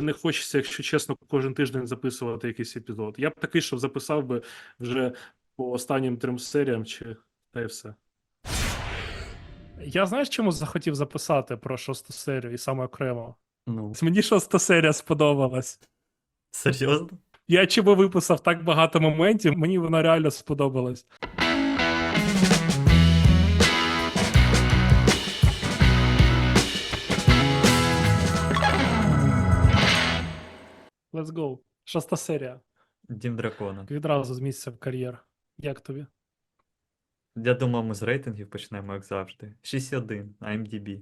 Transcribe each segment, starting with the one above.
не хочеться, якщо чесно, кожен тиждень записувати якийсь епізод. Я б такий, що записав би вже по останнім трьом серіям, чи та й все. Я знаєш, чому захотів записати про шосту серію і саме окремо? Ну, Мені шоста серія сподобалась. серйозно? Я чому виписав так багато моментів, мені вона реально сподобалась. Let's go. Шоста серія. Дім дракона. Відразу з місця в кар'єр. Як тобі? Я думав, ми з рейтингів почнемо, як завжди. 6.1 на MDB.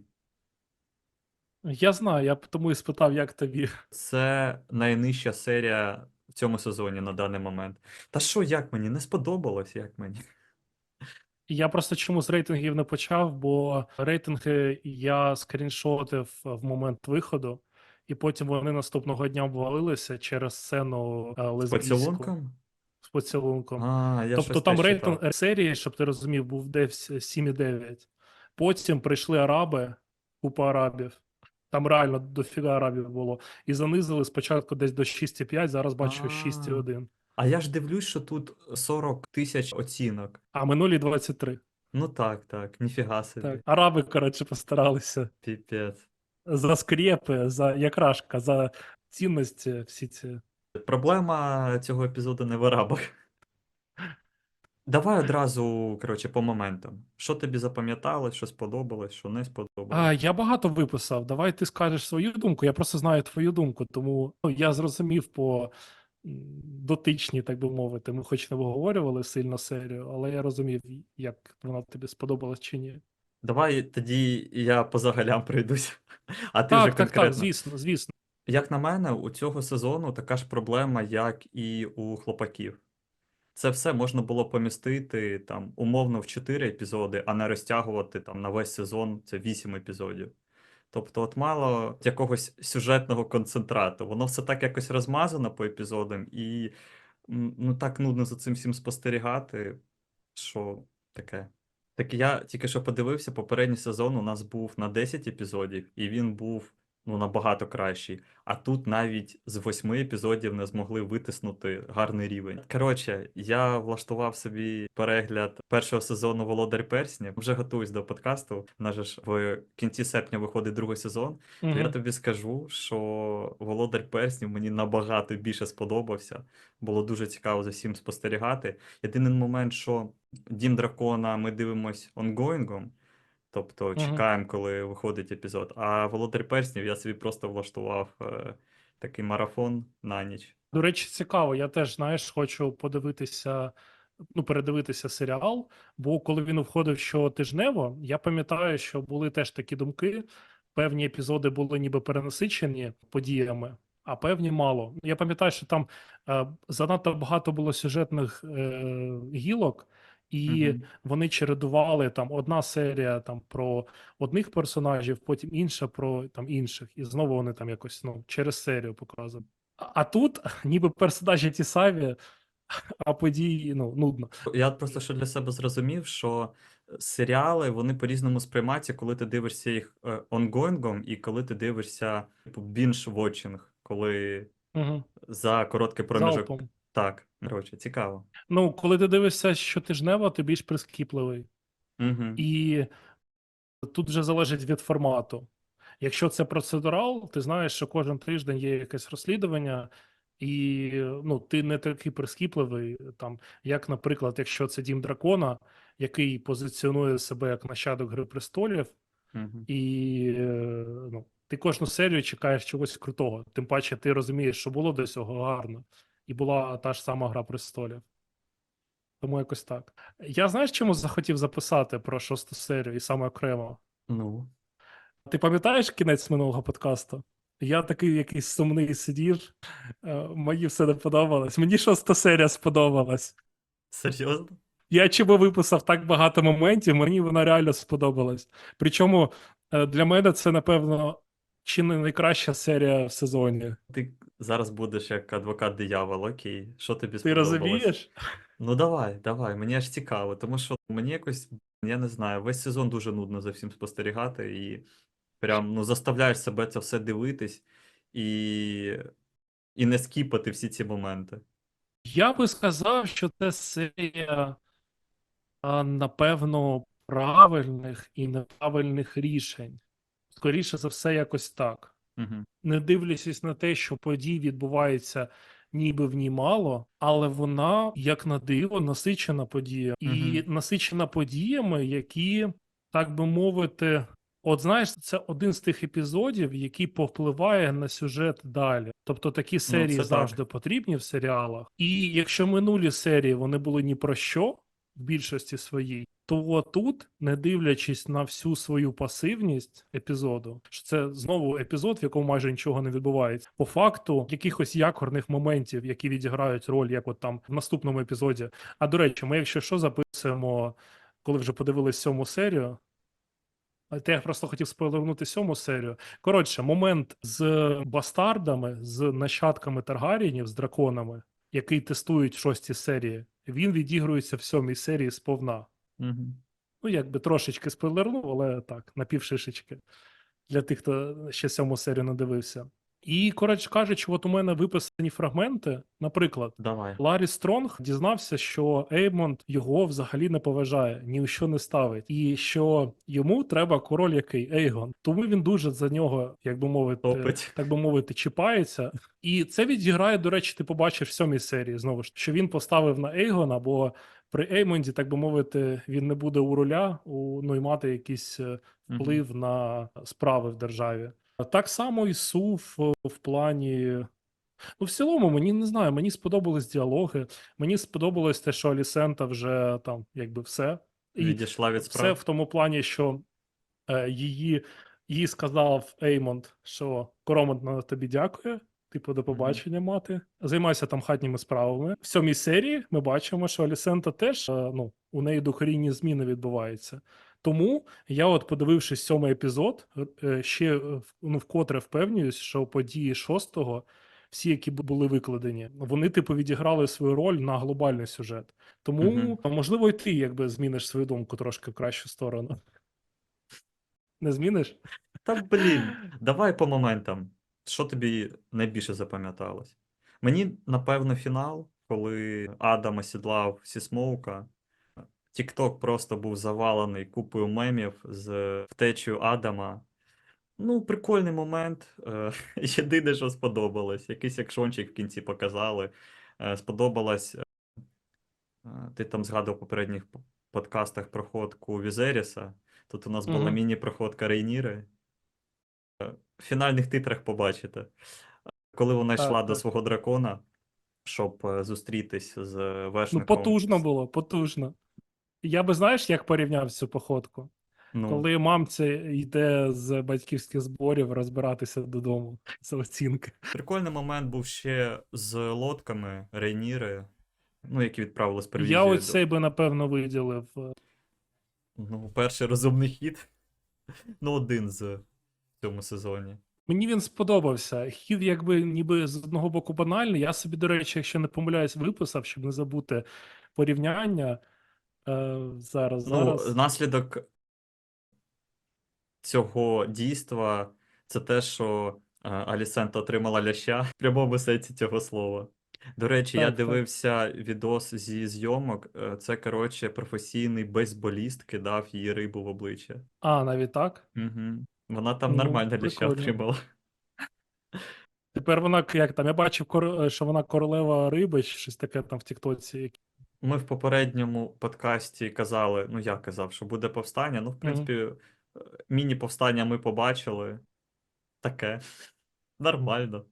Я знаю, я тому і спитав, як тобі. Це найнижча серія в цьому сезоні на даний момент. Та що, як мені? Не сподобалось, як мені. Я просто чому з рейтингів не почав, бо рейтинги я скріншотив в момент виходу, і потім вони наступного дня обвалилися через сцену е, З поцілунком? з поцілунком. А, я тобто там рейтинг читав. серії, щоб ти розумів, був десь 7,9. Потім прийшли араби, купа арабів. Там реально дофіга арабів було. І занизили спочатку десь до 6,5, зараз бачу 6,1. А я ж дивлюсь, що тут 40 тисяч оцінок. А минулі 23. Ну так, так, ніфіга собі. Так. Араби, коротше, постаралися. Піпець. За скрепи, за якрашка, за цінності всі ці. Проблема цього епізоду не в арабах. Давай одразу, коротше, по моментам. Що тобі запам'яталось, що сподобалось, що не сподобалось? А, я багато виписав. Давай ти скажеш свою думку. Я просто знаю твою думку, тому ну, я зрозумів по дотичній, так би мовити. Ми хоч не обговорювали сильно серію, але я розумів, як вона тобі сподобалась чи ні. Давай тоді я по загалям пройдусь. А ти вже Так, так, конкретно. так, звісно, звісно. Як на мене, у цього сезону така ж проблема, як і у хлопаків. Це все можна було помістити там умовно в 4 епізоди, а не розтягувати там на весь сезон це 8 епізодів. Тобто, от мало якогось сюжетного концентрату. Воно все так якось розмазано по епізодам, і м, ну так нудно за цим всім спостерігати, що таке. Так я тільки що подивився, попередній сезон у нас був на 10 епізодів, і він був ну, набагато кращий. А тут навіть з восьми епізодів не змогли витиснути гарний рівень. Коротше, я влаштував собі перегляд першого сезону Володар Перснів. Вже готуюсь до подкасту. Нас ж в кінці серпня виходить другий сезон. То я тобі скажу, що Володар Перснів мені набагато більше сподобався. Було дуже цікаво за всім спостерігати. Єдиний момент, що Дім Дракона ми дивимось онгоїнгом, тобто чекаємо, коли виходить епізод. А Володар Перснів я собі просто влаштував е, такий марафон на ніч. До речі, цікаво. Я теж, знаєш, хочу подивитися, ну, передивитися серіал, бо коли він входив щотижнево, я пам'ятаю, що були теж такі думки. Певні епізоди були ніби перенасичені подіями, а певні мало. Я пам'ятаю, що там е, занадто багато було сюжетних е, гілок, і Мгм. вони чередували там одна серія там про одних персонажів, потім інша про там інших, і знову вони там якось ну через серію показують. А тут ніби персонажі ті самі, а події ну нудно. Я просто що для себе зрозумів, що е, серіали вони по-різному сприймаються, коли ти дивишся їх е, онгоїнгом і коли ти дивишся типу бінж-вотчинг, коли Угу. за короткий проміжок. Залпом. Так, коротше, цікаво. Ну, коли ти дивишся щотижнево, ти більш прискіпливий. Угу. І тут вже залежить від формату. Якщо це процедурал, ти знаєш, що кожен тиждень є якесь розслідування, і ну, ти не такий прискіпливий, там, як, наприклад, якщо це Дім Дракона, який позиціонує себе як нащадок Гри престолів, Угу. і е, ну, ти кожну серію чекаєш чогось крутого. Тим паче, ти розумієш, що було до цього гарно, і була та ж сама Гра престолів. Тому якось так. Я знаєш, чому захотів записати про шосту серію і саме окремо? Ну. Ти пам'ятаєш кінець минулого подкасту? Я такий якийсь сумний сидів, е, мені все не подобалось. Мені шоста серія сподобалась. Серйозно? Я чому виписав так багато моментів, мені вона реально сподобалась. Причому е, для мене це, напевно, чи не найкраща серія в сезоні. Ти зараз будеш як адвокат диявола, окей. Що тобі Ти розумієш? Ну давай, давай, мені аж цікаво, тому що мені якось, я не знаю, весь сезон дуже нудно за всім спостерігати і прям ну заставляєш себе це все дивитись. і, і не скіпати всі ці моменти. Я би сказав, що це серія, напевно, правильних і неправильних рішень. Скоріше за все, якось так. Угу. Не дивлячись на те, що подій відбувається ніби в ній мало, але вона, як на диво, насичена подія. І насичена подіями, які, так би мовити, от знаєш, це один з тих епізодів, який повпливає на сюжет далі. Тобто такі серії Ну, це так. завжди потрібні в серіалах. І якщо минулі серії вони були ні про що в більшості своїй, то тут, не дивлячись на всю свою пасивність епізоду, що це знову епізод, в якому майже нічого не відбувається. По факту, якихось якорних моментів, які відіграють роль, як от там в наступному епізоді. А до речі, ми, якщо що, записуємо, коли вже подивились сьому серію. Те я просто хотів спойлернути сьому серію. Коротше, момент з бастардами, з нащадками Таргарієнів, з драконами, який тестують в шостій серії, він відігрується в сьомій серії сповна. Угу. Ну, якби трошечки спойлернув, але так, на півшишечки. Для тих, хто ще сьому серію не дивився. І, коротше кажучи, от у мене виписані фрагменти. Наприклад, Давай. Ларі Стронг дізнався, що Еймонд його взагалі не поважає, ні у що не ставить, і що йому треба король який Ейгон. Тому він дуже за нього, як би мовити, Топить. так би мовити, чіпається. І це відіграє, до речі, ти побачиш в сьомій серії знову ж, що він поставив на Ейгона, бо при Еймонді, так би мовити, він не буде у руля, у, ну і мати якийсь е, вплив на справи в державі. Так само і Сув е, в плані. Ну, в цілому, мені не знаю, мені сподобались діалоги, мені сподобалось те, що Алісента вже там, якби все. І Відійшла від все в тому плані, що е, її, їй сказав Еймонд, що Коромонт на тобі дякує. Типу, до побачення, мати. Займайся там хатніми справами. В сьомій серії ми бачимо, що Алісента теж е, ну, у неї докорінні зміни відбуваються. Тому я, от подивившись сьомий епізод, е, ще е, ну, вкотре впевнююсь, що події шостого, всі, які бу- були викладені, вони, типу, відіграли свою роль на глобальний сюжет. Тому, Мгм. можливо, і ти якби зміниш свою думку трошки в кращу сторону. Не зміниш? Та блін, давай по моментам. Що тобі найбільше запам'яталось? Мені, напевно, фінал, коли Адам осідлав Сісмоука. Тікток просто був завалений купою мемів з втечею Адама. Ну, прикольний момент. Єдине, що сподобалось. Якийсь екшончик в кінці показали. Е, Сподобалось. Ти там згадував в попередніх подкастах проходку Візеріса. Тут у нас була Мгм. міні-проходка Рейніри. Е, В фінальних титрах побачите. Коли вона Так, йшла до так. свого дракона, щоб е, зустрітись з Ну, потужно було, потужно. Я би знаєш, як порівняв цю походку? Ну, Коли мамця йде з батьківських зборів розбиратися додому за оцінки. Прикольний момент був ще з лодками Рейніри, ну, які відправили з Я привізією. до- оцей би, напевно, виділив. е, Ну, перший розумний хід. Ну, один з в цьому сезоні. Мені він сподобався. Хід, якби ніби з одного боку банальний. Я собі, до речі, якщо не помиляюсь, виписав, щоб не забути порівняння. Е, зараз, Ну, зараз. наслідок цього дійства це те, що е, Алісента отримала ляща в прямому сенсі цього слова. До речі, я Так, так. дивився відос зі зйомок. е, Це, коротше, професійний бейсболіст кидав їй рибу в обличчя. А, навіть так. Угу. Вона там Ну, нормально ляща прикольно. отримала. Тепер вона як там. Я бачив, кор- е, що вона королева риби, чи щось таке там в Тіктоці. Ми в попередньому подкасті казали, ну я казав, що буде повстання. Ну, в принципі, е, міні-повстання ми побачили. Таке. Нормально.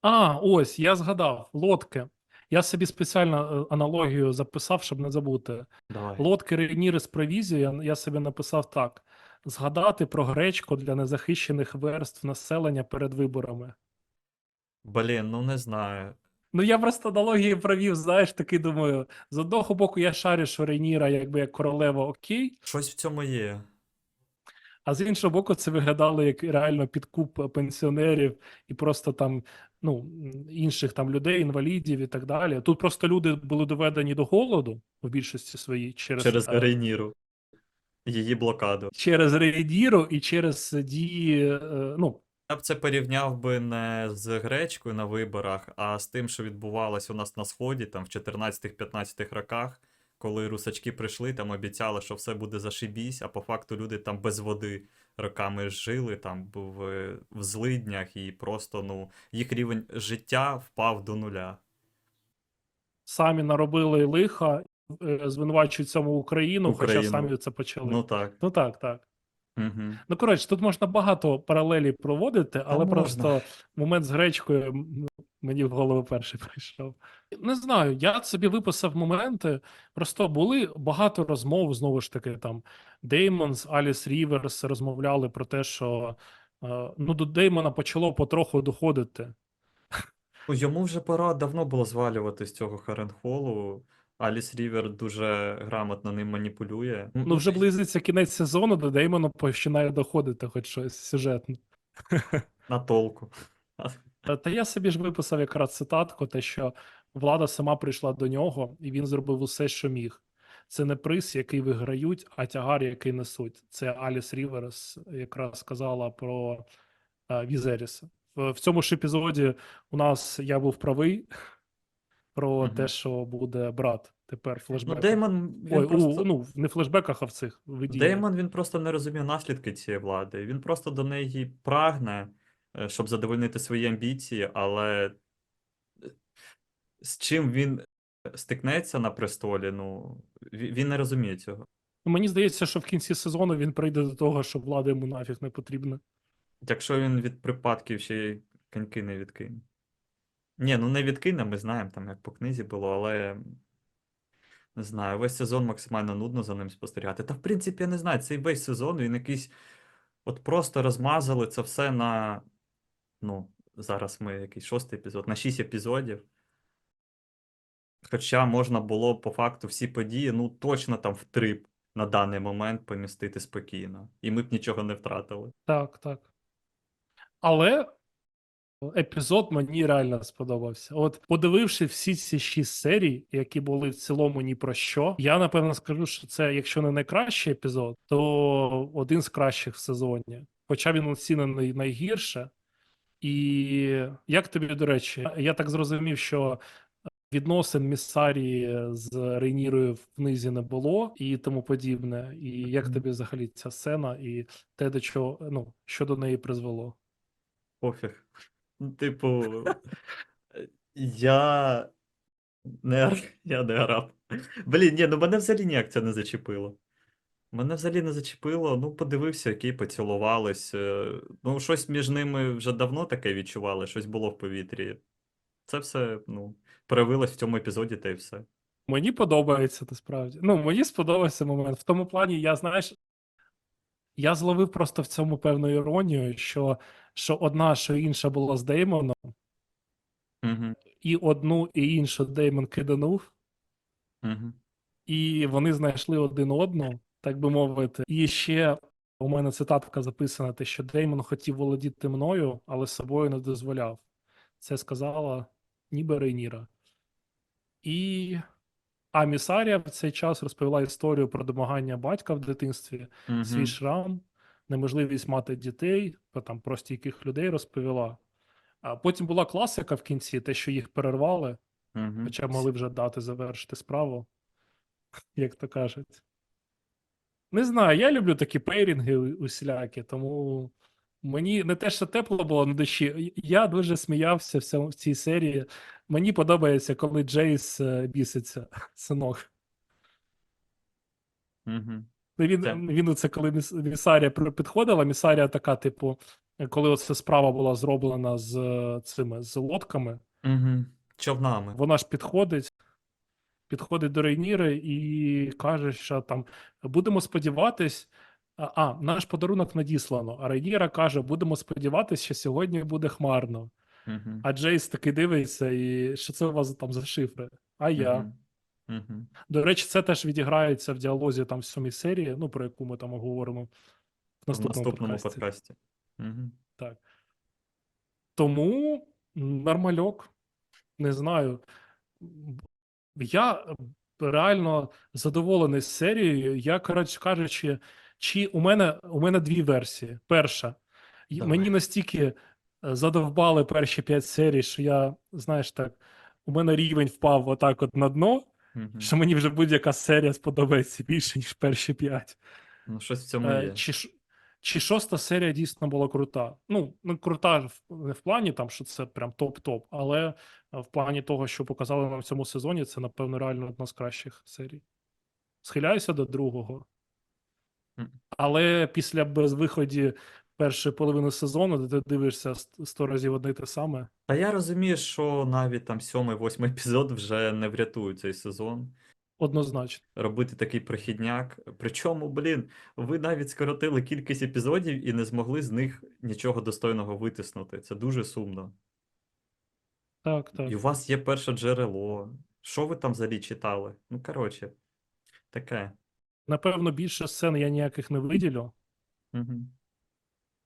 А, ось, я згадав, лодки. Я собі спеціально е, аналогію записав, щоб не забути. Давай. Лодки Рейніри з провізією, я, я собі написав так: згадати про гречку для незахищених верств населення перед виборами. Блін, ну не знаю. Ну, я просто аналогії провів, знаєш, такий думаю, з одного боку, я шарю, що Рейніра, якби як королева, окей, Щось в цьому є. а з іншого боку, це виглядало як реально підкуп пенсіонерів і просто там ну, інших там людей, інвалідів і так далі. Тут просто люди були доведені до голоду в більшості своїй через, Через е, Рейніру. Її блокаду. через Рейдіру і через дії, е, ну, Я б це порівняв би не з гречкою на виборах, а з тим, що відбувалось у нас на Сході, там в 14-15 роках, коли русачки прийшли, там обіцяли, що все буде зашибісь, а по факту люди там без води роками жили, там в, в злиднях, і просто ну, їх рівень життя впав до нуля. Самі наробили лиха, е, звинувачують цьому Україну, хоча самі це почали. Ну так. Ну так, так. Угу. Ну, коротше, тут можна багато паралелі проводити, але можна. просто момент з гречкою мені в голову перший прийшов. Не знаю, я собі виписав моменти. Просто були багато розмов, знову ж таки, там Деймон з Аліс Ріверс розмовляли про те, що е, ну, до Деймона почало потроху доходити. Йому вже пора давно було звалювати з цього Харенхолу. Аліс Рівер дуже грамотно ним маніпулює. Ну, вже близиться кінець сезону, до Деймона починає доходити хоч щось сюжетне. на толку. Та, я собі ж виписав якраз цитатку, те, що влада сама прийшла до нього, і він зробив усе, що міг. Це не приз, який виграють, а тягар, який несуть. Це Аліс Ріверс якраз сказала про е, Візеріса. В, в цьому ж епізоді у нас я був правий про Мгм. те, що буде брат тепер в Ну. Деймон, він Ой, просто... у, ну, не в флешбеках, а в цих видіннях. Деймон він просто не розумів наслідки цієї влади. Він просто до неї прагне, е, щоб задовольнити свої амбіції, але е, з чим він стикнеться на престолі, ну він не розуміє цього. Ну, Мені здається, що в кінці сезону він прийде до того, що влада йому нафіг не потрібна. Якщо він від припадків ще й коньки не відкине. Ні, ну не відкине, ми знаємо, там як по книзі було, але не знаю, весь сезон максимально нудно за ним спостерігати. Та в принципі, я не знаю, цей весь сезон він якийсь. От просто розмазали це все на. Ну, зараз ми якийсь шостий епізод, на шість епізодів. Хоча можна було по факту всі події, ну точно там в три на даний момент помістити спокійно. І ми б нічого не втратили. Так, так. Але епізод мені реально сподобався. От, подививши всі ці шість серій, які були в цілому ні про що, я напевно скажу, що це, якщо не найкращий епізод, то один з кращих в сезоні. Хоча він оцінений найгірше. І як тобі, до речі, я так зрозумів, що відносин Міссарії з Рейнірою в книзі не було і тому подібне. І як тобі взагалі ця сцена і те, до чого, ну, що до неї призвело? Пофіг. Ну, Типу, я не, я не араб. Блін, ні, ну мене взагалі ніяк це не зачепило. Мене взагалі не зачепило. Ну, подивився, які поцілувались. е, Ну, щось між ними вже давно таке відчували, щось було в повітрі. Це все, ну, проявилось в цьому епізоді, та й все. Мені подобається насправді. Ну, мені сподобався момент. В тому плані, я знаєш, я зловив просто в цьому певну іронію, що, що одна, що інша була з Деймоном, Угу, і одну і іншу Деймон киданув, угу. і вони знайшли один одну, так би мовити. І ще у мене цитатка записана: те, що Деймон хотів володіти мною, але собою не дозволяв. Це сказала ніби Рейніра. І. А Місарія в цей час розповіла історію про домагання батька в дитинстві, свій шрам, неможливість мати дітей, там про стійких людей розповіла. А потім була класика в кінці, те, що їх перервали, Угу. хоча могли вже дати завершити справу, як то кажуть. Не знаю, я люблю такі пейрінги усілякі, тому мені не те, що тепло було на душі. Я дуже сміявся в цій серії. Мені подобається, коли Джейс е, біситься, синок. Угу. Ну, Він, Так. він це коли місарія підходила, місарія така, типу, коли оця справа була зроблена з е, цими з лодками, Угу. Човнами. вона ж підходить, підходить до Рейніри і каже, що там будемо сподіватись. А, а, наш подарунок надіслано. А Рейніра каже: будемо сподіватися, що сьогодні буде хмарно. Угу. А Джейс таки дивиться, і що це у вас там за шифри? А я. Угу. До речі, це теж відіграється в діалозі там в сьомій серії, ну про яку ми там говоримо в В наступному, наступному подкасті. подкасті. Угу. Так. Тому нормальок, не знаю. Я реально задоволений з серією. Я, коротше кажучи, чи у мене у мене дві версії. Перша, Давай. Мені настільки задовбали перші п'ять серій, що я, знаєш так, у мене рівень впав отак от на дно, Мгм. що мені вже будь-яка серія сподобається більше, ніж перші п'ять. Ну, щось в цьому Е, є. Чи, чи шоста серія дійсно була крута? Ну, не крута не в плані там, що це прям топ-топ, але в плані того, що показали нам в цьому сезоні, це, напевно, реально одна з кращих серій. Схиляюся до другого. Але після безвиході першої половини сезону, де ти дивишся сто разів одне й те саме. Та я розумію, що навіть там сьомий, восьмий епізод вже не врятують цей сезон. Однозначно. Робити такий прохідняк. Причому, блін, ви навіть скоротили кількість епізодів і не змогли з них нічого достойного витиснути. Це дуже сумно. Так, так. І у вас є перше джерело. Що ви там взагалі читали? Ну, коротше, таке. Напевно, більше сцен я ніяких не виділю. Угу.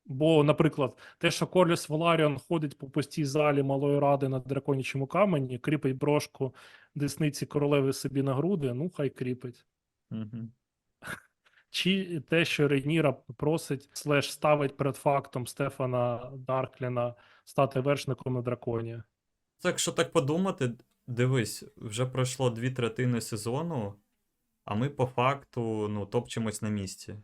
Бо, наприклад, те, що Корліс Валаріон ходить по пустій залі малої ради на драконячому камені, кріпить брошку десниці королеви собі на груди, ну хай кріпить. Угу. Чи те, що Рейніра просить слеш ставить перед фактом Стефана Даркліна стати вершником на драконі. Так, якщо так подумати, дивись, вже пройшло дві третини сезону, а ми по факту ну, топчемось на місці.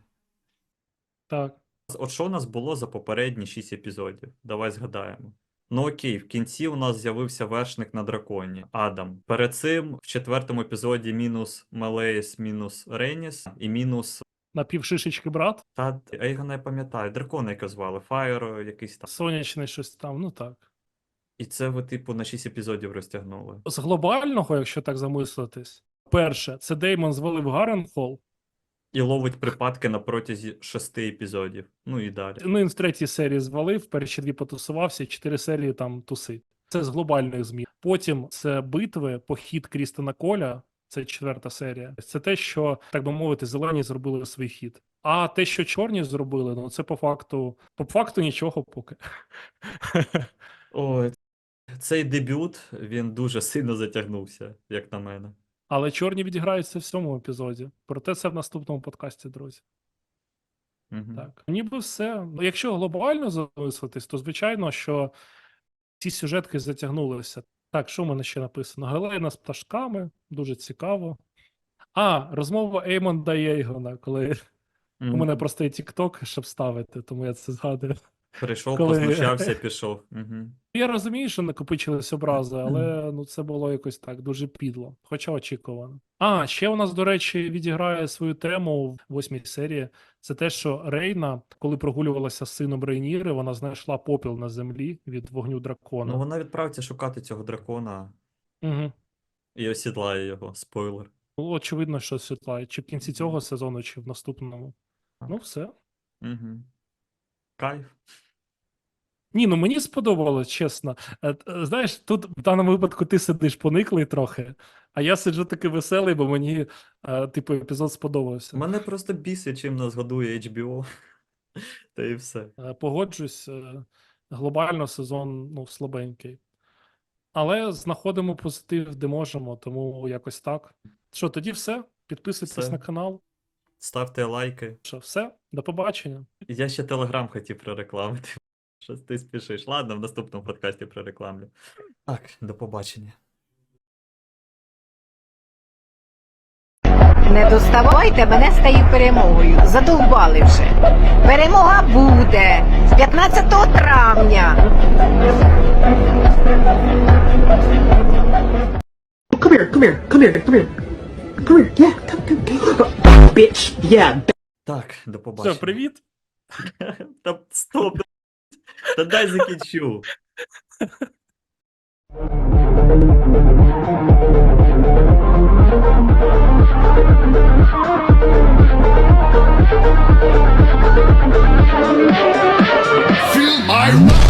Так. От що у нас було за попередні 6 епізодів? Давай згадаємо. Ну окей, в кінці у нас з'явився вершник на драконі Адам. Перед цим в четвертому епізоді мінус Мелеїс, мінус Реніс і мінус. Напівшишечки брат, Та я його не пам'ятаю, дракона яке звали, Фаєр якийсь там. сонячний щось там, ну так. І це ви, типу, на 6 епізодів розтягнули. З глобального, якщо так замислитись, перше, це Деймон звалив Гаренхол. І ловить припадки на протязі 6 епізодів. Ну і далі. Ну, він в третій серії звалив, перші дві потусувався, чотири серії там тусить. Це з глобальних змін. Потім це битви, похід Крістена Коля. Це четверта серія. Це те, що, так би мовити, зелені зробили свій хід. А те, що чорні зробили, ну це по факту, по факту нічого поки. Ой, цей дебют він дуже сильно затягнувся, як на мене. Але чорні відіграються в цьому епізоді. Проте це в наступному подкасті, друзі. Угу. Так, ніби все. Ну, якщо глобально замислитись, то звичайно, що ці сюжетки затягнулися. Так, що в мене ще написано? Гелена з пташками, дуже цікаво. А, розмова Еймонда Єйгона, коли у мене просто є TikTok, щоб ставити, тому я це згадую. Прийшов, коли- познущався, пішов. Угу. Я розумію, що накопичились образи, але ну це було якось так дуже підло, хоча очікувано. А ще у нас, до речі, відіграє свою тему в восьмій серії. Це те, що Рейна, коли прогулювалася з сином Рейніри, вона знайшла попіл на землі від вогню дракона. Ну, вона відправиться шукати цього дракона Угу. і осідлає його. Спойлер. Було очевидно, що світлає, чи в кінці цього сезону, чи в наступному. Так. Ну, все. Угу. Кайф. Ні, ну мені сподобалось, чесно. Е, е, Знаєш, тут в даному випадку ти сидиш пониклий трохи, а я сиджу такий веселий, бо мені, е, типу, епізод сподобався. Мене просто бісить, чим нас годує HBO. Та і все. Погоджусь, глобально сезон ну, слабенький. Але знаходимо позитив, де можемо, тому якось так. Що, тоді все? Підписуйтесь Все. на канал. Ставте лайки. Що, все, до побачення. Я ще телеграм хотів прорекламити. Щось ти спішиш. Ладно, в наступному подкасті прорекламлю. Так, до побачення. Не доставайте мене з тією перемогою. Задовбали вже. Перемога буде з 15 травня. Come here, come here, come here, come here. Come here, yeah, come, come, come. Bitch, yeah, Так, до побачення. Все, привіт. Та стоп. Та дай закінчу. Feel my